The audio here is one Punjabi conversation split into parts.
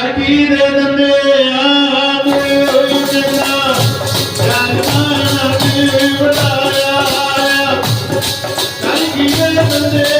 ਕਰ ਕੀ ਦੇ ਦੰਦੇ ਆਦ ਜਨਾ ਜਨਮਾਨ ਕੀ ਬੜਾਇਆ ਕਰ ਕੀ ਦੇ ਦੰਦੇ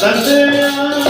Santa